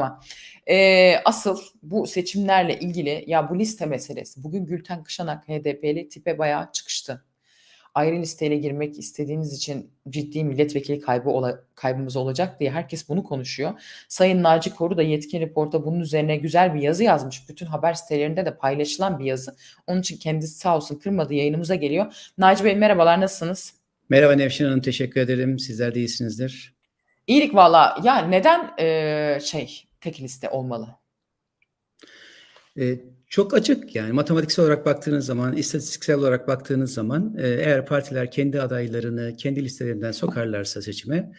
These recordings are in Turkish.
ama e, asıl bu seçimlerle ilgili ya bu liste meselesi. Bugün Gülten Kışanak HDP'li tipe bayağı çıkıştı. Ayrı listeyle girmek istediğiniz için ciddi milletvekili kaybı ola, kaybımız olacak diye herkes bunu konuşuyor. Sayın Naci Koru da yetkin reporta bunun üzerine güzel bir yazı yazmış. Bütün haber sitelerinde de paylaşılan bir yazı. Onun için kendisi sağ olsun kırmadı yayınımıza geliyor. Naci Bey merhabalar nasılsınız? Merhaba Nevşin Hanım teşekkür ederim. Sizler de iyisinizdir. İyilik valla. Ya neden e, şey tek liste olmalı? Ee, çok açık yani matematiksel olarak baktığınız zaman, istatistiksel olarak baktığınız zaman e, eğer partiler kendi adaylarını kendi listelerinden sokarlarsa seçime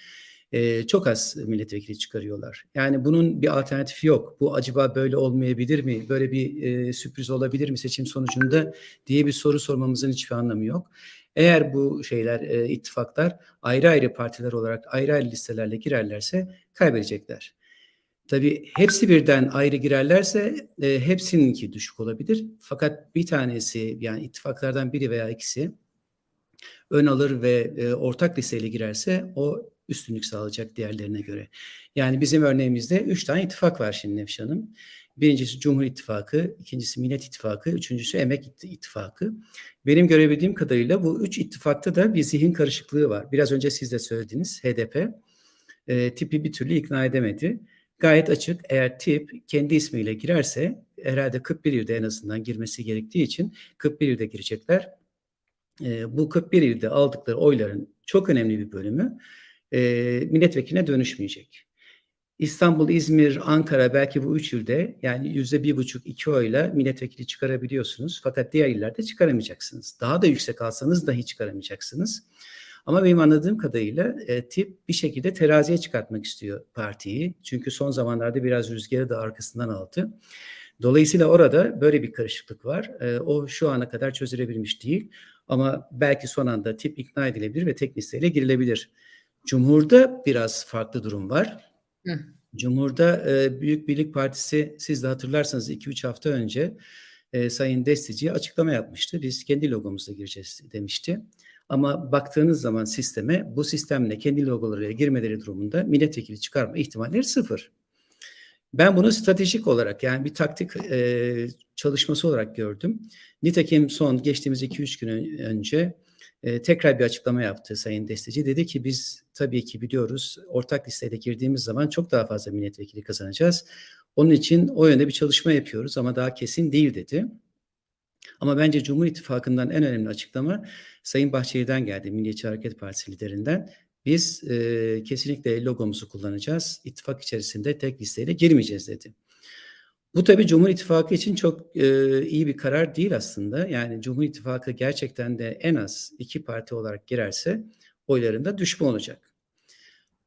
e, çok az milletvekili çıkarıyorlar. Yani bunun bir alternatifi yok. Bu acaba böyle olmayabilir mi? Böyle bir e, sürpriz olabilir mi seçim sonucunda diye bir soru sormamızın hiçbir anlamı yok. Eğer bu şeyler, e, ittifaklar ayrı ayrı partiler olarak ayrı ayrı listelerle girerlerse kaybedecekler. Tabii hepsi birden ayrı girerlerse e, hepsininki düşük olabilir. Fakat bir tanesi yani ittifaklardan biri veya ikisi ön alır ve e, ortak listeyle girerse o üstünlük sağlayacak diğerlerine göre. Yani bizim örneğimizde üç tane ittifak var şimdi Nefş Hanım. Birincisi Cumhur İttifakı, ikincisi Millet İttifakı, üçüncüsü Emek İttifakı. Benim görebildiğim kadarıyla bu üç ittifakta da bir zihin karışıklığı var. Biraz önce siz de söylediniz HDP e, tipi bir türlü ikna edemedi. Gayet açık eğer tip kendi ismiyle girerse herhalde 41 ilde en azından girmesi gerektiği için 41 ilde girecekler. E, bu 41 ilde aldıkları oyların çok önemli bir bölümü e, milletvekiline dönüşmeyecek. İstanbul, İzmir, Ankara belki bu üç ilde yani yüzde bir buçuk iki oyla milletvekili çıkarabiliyorsunuz. Fakat diğer illerde çıkaramayacaksınız. Daha da yüksek alsanız dahi çıkaramayacaksınız. Ama benim anladığım kadarıyla e, tip bir şekilde teraziye çıkartmak istiyor partiyi. Çünkü son zamanlarda biraz rüzgarı da arkasından aldı. Dolayısıyla orada böyle bir karışıklık var. E, o şu ana kadar çözülebilmiş değil. Ama belki son anda tip ikna edilebilir ve tek listeyle girilebilir. Cumhur'da biraz farklı durum var. Hı. Cumhur'da e, Büyük Birlik Partisi siz de hatırlarsanız 2-3 hafta önce e, Sayın Destici'ye açıklama yapmıştı. Biz kendi logomuzla gireceğiz demişti. Ama baktığınız zaman sisteme bu sistemle kendi logolarıyla girmeleri durumunda milletvekili çıkarma ihtimalleri sıfır. Ben bunu stratejik olarak yani bir taktik e, çalışması olarak gördüm. Nitekim son geçtiğimiz 2-3 gün önce e, tekrar bir açıklama yaptı Sayın Desteci. Dedi ki biz tabii ki biliyoruz ortak listede girdiğimiz zaman çok daha fazla milletvekili kazanacağız. Onun için o yönde bir çalışma yapıyoruz ama daha kesin değil dedi. Ama bence Cumhur İttifakı'ndan en önemli açıklama Sayın Bahçeli'den geldi, Milliyetçi Hareket Partisi liderinden. Biz e, kesinlikle logomuzu kullanacağız. İttifak içerisinde tek listeyle girmeyeceğiz dedi. Bu tabii Cumhur İttifakı için çok e, iyi bir karar değil aslında. Yani Cumhur İttifakı gerçekten de en az iki parti olarak girerse oylarında düşme olacak.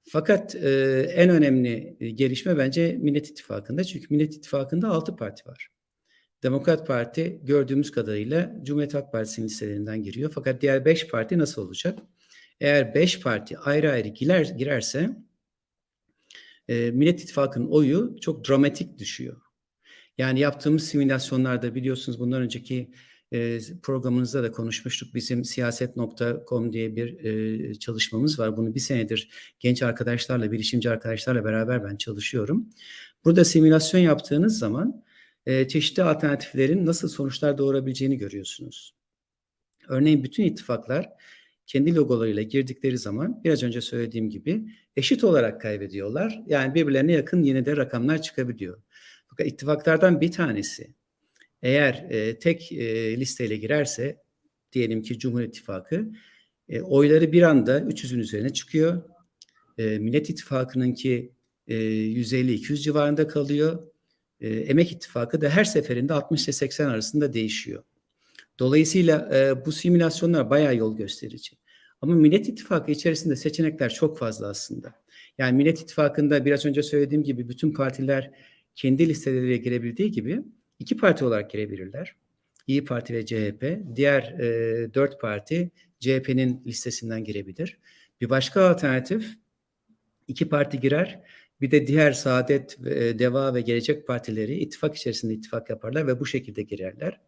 Fakat e, en önemli gelişme bence Millet İttifakı'nda. Çünkü Millet İttifakı'nda altı parti var. Demokrat Parti gördüğümüz kadarıyla Cumhuriyet Halk Partisi'nin listelerinden giriyor. Fakat diğer beş parti nasıl olacak? Eğer beş parti ayrı ayrı girer, girerse e, Millet İttifakı'nın oyu çok dramatik düşüyor. Yani yaptığımız simülasyonlarda biliyorsunuz bundan önceki e, programınızda da konuşmuştuk. Bizim siyaset.com diye bir e, çalışmamız var. Bunu bir senedir genç arkadaşlarla, bilişimci arkadaşlarla beraber ben çalışıyorum. Burada simülasyon yaptığınız zaman e, çeşitli alternatiflerin nasıl sonuçlar doğurabileceğini görüyorsunuz. Örneğin bütün ittifaklar kendi logolarıyla girdikleri zaman biraz önce söylediğim gibi eşit olarak kaybediyorlar. Yani birbirlerine yakın yine de rakamlar çıkabiliyor. Fakat ittifaklardan bir tanesi eğer e, tek e, listeyle girerse diyelim ki Cumhur İttifakı e, oyları bir anda 300'ün üzerine çıkıyor. E, Millet İttifakı'nınki e, 150-200 civarında kalıyor. E, Emek İttifakı da her seferinde 60 ile 80 arasında değişiyor. Dolayısıyla e, bu simülasyonlar bayağı yol gösterici. Ama Millet İttifakı içerisinde seçenekler çok fazla aslında. Yani Millet İttifakı'nda biraz önce söylediğim gibi bütün partiler kendi listeleriyle girebildiği gibi iki parti olarak girebilirler. İyi Parti ve CHP. Diğer e, dört parti CHP'nin listesinden girebilir. Bir başka alternatif iki parti girer. Bir de diğer Saadet, e, Deva ve Gelecek Partileri ittifak içerisinde ittifak yaparlar ve bu şekilde girerler.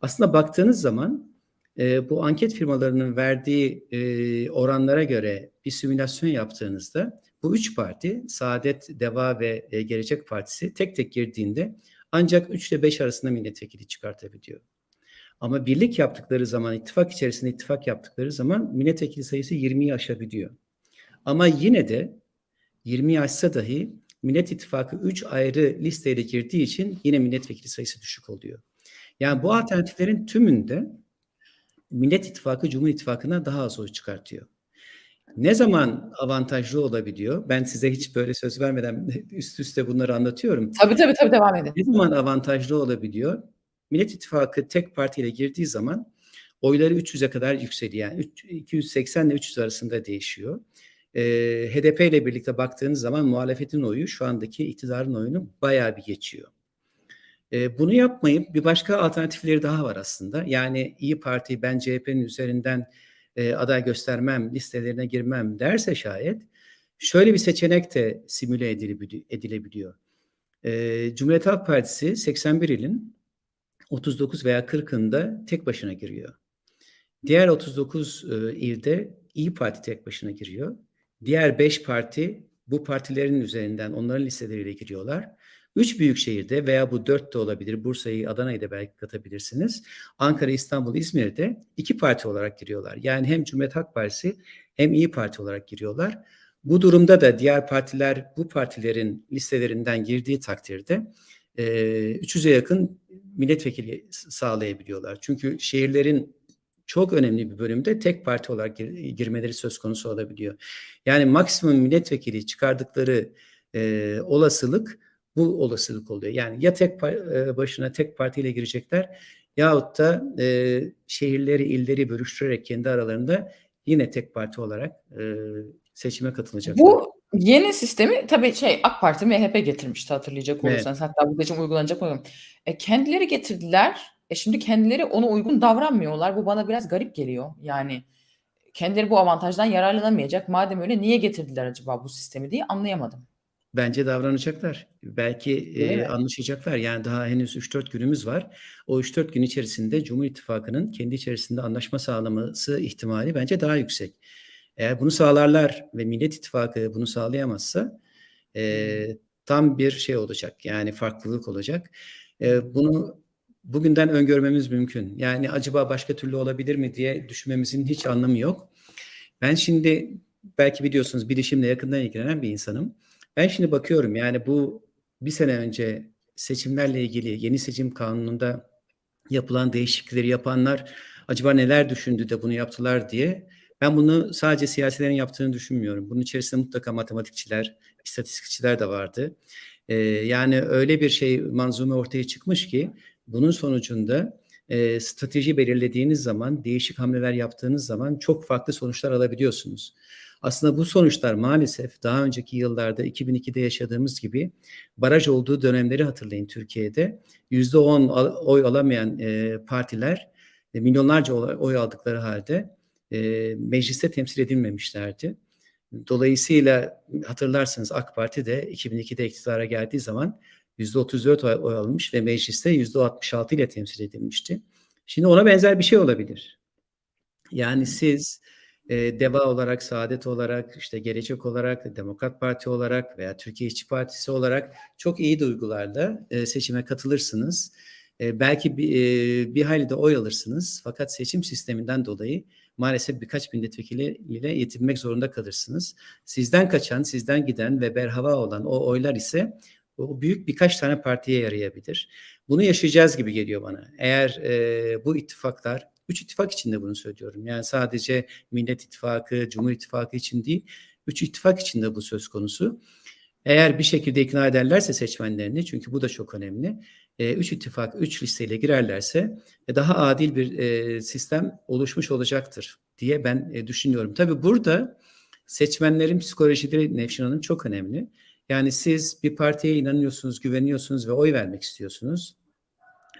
Aslında baktığınız zaman e, bu anket firmalarının verdiği e, oranlara göre bir simülasyon yaptığınızda bu üç parti Saadet, Deva ve Gelecek Partisi tek tek girdiğinde ancak 3 ile 5 arasında milletvekili çıkartabiliyor. Ama birlik yaptıkları zaman, ittifak içerisinde ittifak yaptıkları zaman milletvekili sayısı 20'yi aşabiliyor. Ama yine de 20'yi aşsa dahi Millet İttifakı 3 ayrı listeyle girdiği için yine milletvekili sayısı düşük oluyor. Yani bu alternatiflerin tümünde Millet İttifakı Cumhur İttifakı'na daha az oy çıkartıyor. Ne zaman avantajlı olabiliyor? Ben size hiç böyle söz vermeden üst üste bunları anlatıyorum. Tabii tabii tabii devam edin. Ne zaman avantajlı olabiliyor? Millet İttifakı tek partiyle girdiği zaman oyları 300'e kadar yükseliyor. Yani 280 ile 300 arasında değişiyor. Ee, HDP ile birlikte baktığınız zaman muhalefetin oyu şu andaki iktidarın oyunu bayağı bir geçiyor. Ee, bunu yapmayıp bir başka alternatifleri daha var aslında. Yani İyi Parti ben CHP'nin üzerinden e, aday göstermem, listelerine girmem derse şayet şöyle bir seçenek de simüle edilebiliyor. E, Cumhuriyet Halk Partisi 81 ilin 39 veya 40'ında tek başına giriyor. Diğer 39 e, ilde İyi Parti tek başına giriyor. Diğer 5 parti bu partilerin üzerinden onların listeleriyle giriyorlar. Üç büyük şehirde veya bu dört de olabilir. Bursa'yı, Adana'yı da belki katabilirsiniz. Ankara, İstanbul, İzmir'de iki parti olarak giriyorlar. Yani hem Cumhuriyet Halk Partisi hem İyi Parti olarak giriyorlar. Bu durumda da diğer partiler bu partilerin listelerinden girdiği takdirde e, 300'e yakın milletvekili sağlayabiliyorlar. Çünkü şehirlerin çok önemli bir bölümde tek parti olarak gir, girmeleri söz konusu olabiliyor. Yani maksimum milletvekili çıkardıkları e, olasılık bu olasılık oluyor. Yani ya tek başına tek partiyle girecekler yahut da e, şehirleri, illeri bölüştürerek kendi aralarında yine tek parti olarak e, seçime katılacaklar. Bu yeni sistemi tabii şey AK Parti MHP getirmişti hatırlayacak olursanız. Evet. Hatta bu seçim uygulanacak olan. E, kendileri getirdiler. E şimdi kendileri ona uygun davranmıyorlar. Bu bana biraz garip geliyor. Yani kendileri bu avantajdan yararlanamayacak. Madem öyle niye getirdiler acaba bu sistemi diye anlayamadım. Bence davranacaklar. Belki e, anlaşacaklar. Yani daha henüz 3-4 günümüz var. O 3-4 gün içerisinde Cumhur İttifakı'nın kendi içerisinde anlaşma sağlaması ihtimali bence daha yüksek. Eğer bunu sağlarlar ve Millet İttifakı bunu sağlayamazsa e, tam bir şey olacak. Yani farklılık olacak. E, bunu bugünden öngörmemiz mümkün. Yani acaba başka türlü olabilir mi diye düşünmemizin hiç anlamı yok. Ben şimdi belki biliyorsunuz bilişimle yakından ilgilenen bir insanım. Ben şimdi bakıyorum yani bu bir sene önce seçimlerle ilgili yeni seçim kanununda yapılan değişiklikleri yapanlar acaba neler düşündü de bunu yaptılar diye ben bunu sadece siyasilerin yaptığını düşünmüyorum. Bunun içerisinde mutlaka matematikçiler, istatistikçiler de vardı. Ee, yani öyle bir şey manzume ortaya çıkmış ki bunun sonucunda e, strateji belirlediğiniz zaman, değişik hamleler yaptığınız zaman çok farklı sonuçlar alabiliyorsunuz. Aslında bu sonuçlar maalesef daha önceki yıllarda 2002'de yaşadığımız gibi baraj olduğu dönemleri hatırlayın Türkiye'de. %10 oy alamayan e, partiler e, milyonlarca oy aldıkları halde e, mecliste temsil edilmemişlerdi. Dolayısıyla hatırlarsınız AK Parti de 2002'de iktidara geldiği zaman %34 oy, almış ve mecliste %66 ile temsil edilmişti. Şimdi ona benzer bir şey olabilir. Yani siz e, DEVA olarak, Saadet olarak, işte Gelecek olarak, Demokrat Parti olarak veya Türkiye İşçi Partisi olarak çok iyi duygularla e, seçime katılırsınız. E, belki bir, e, bir hayli de oy alırsınız. Fakat seçim sisteminden dolayı maalesef birkaç milletvekiliyle yetinmek zorunda kalırsınız. Sizden kaçan, sizden giden ve berhava olan o oylar ise o büyük birkaç tane partiye yarayabilir. Bunu yaşayacağız gibi geliyor bana. Eğer e, bu ittifaklar Üç ittifak için de bunu söylüyorum. Yani sadece Millet İttifakı, Cumhur İttifakı için değil, üç ittifak için de bu söz konusu. Eğer bir şekilde ikna ederlerse seçmenlerini, çünkü bu da çok önemli, e, üç ittifak, üç listeyle girerlerse e, daha adil bir e, sistem oluşmuş olacaktır diye ben e, düşünüyorum. Tabii burada seçmenlerin psikolojileri Nevşin Hanım çok önemli. Yani siz bir partiye inanıyorsunuz, güveniyorsunuz ve oy vermek istiyorsunuz.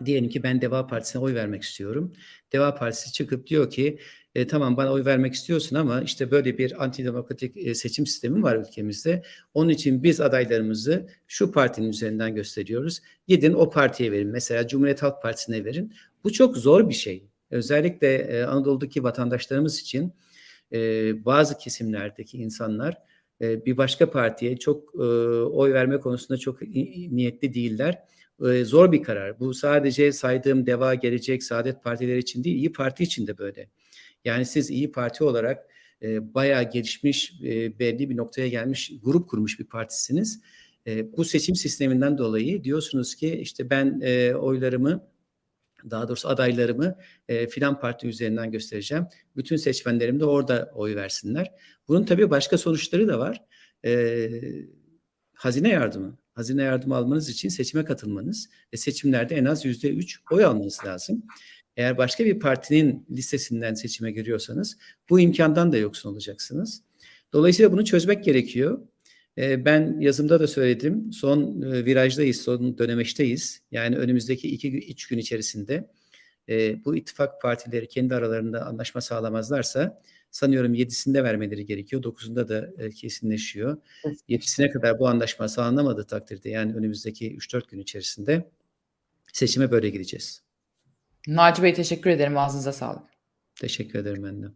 Diyelim ki ben Deva Partisi'ne oy vermek istiyorum. Deva Partisi çıkıp diyor ki e, tamam bana oy vermek istiyorsun ama işte böyle bir antidemokratik e, seçim sistemi var ülkemizde. Onun için biz adaylarımızı şu partinin üzerinden gösteriyoruz. Gidin o partiye verin. Mesela Cumhuriyet Halk Partisi'ne verin. Bu çok zor bir şey. Özellikle e, Anadolu'daki vatandaşlarımız için e, bazı kesimlerdeki insanlar e, bir başka partiye çok e, oy verme konusunda çok niyetli değiller. E, zor bir karar. Bu sadece saydığım Deva, Gelecek, Saadet partileri için değil, İyi Parti için de böyle. Yani siz İyi Parti olarak e, bayağı gelişmiş, e, belli bir noktaya gelmiş, grup kurmuş bir partisiniz. E, bu seçim sisteminden dolayı diyorsunuz ki işte ben e, oylarımı daha doğrusu adaylarımı e, filan parti üzerinden göstereceğim. Bütün seçmenlerim de orada oy versinler. Bunun tabii başka sonuçları da var. E, hazine yardımı. Hazine yardımı almanız için seçime katılmanız ve seçimlerde en az yüzde üç oy almanız lazım. Eğer başka bir partinin listesinden seçime giriyorsanız bu imkandan da yoksun olacaksınız. Dolayısıyla bunu çözmek gerekiyor. E, ben yazımda da söyledim. Son e, virajdayız, son dönemeçteyiz. Yani önümüzdeki iki, üç gün içerisinde e, bu ittifak partileri kendi aralarında anlaşma sağlamazlarsa sanıyorum yedisinde vermeleri gerekiyor. Dokuzunda da e, kesinleşiyor. Yedisine kadar bu anlaşma sağlanamadığı takdirde yani önümüzdeki 3-4 gün içerisinde seçime böyle gideceğiz. Naci Bey teşekkür ederim. Ağzınıza sağlık. Teşekkür ederim ben de.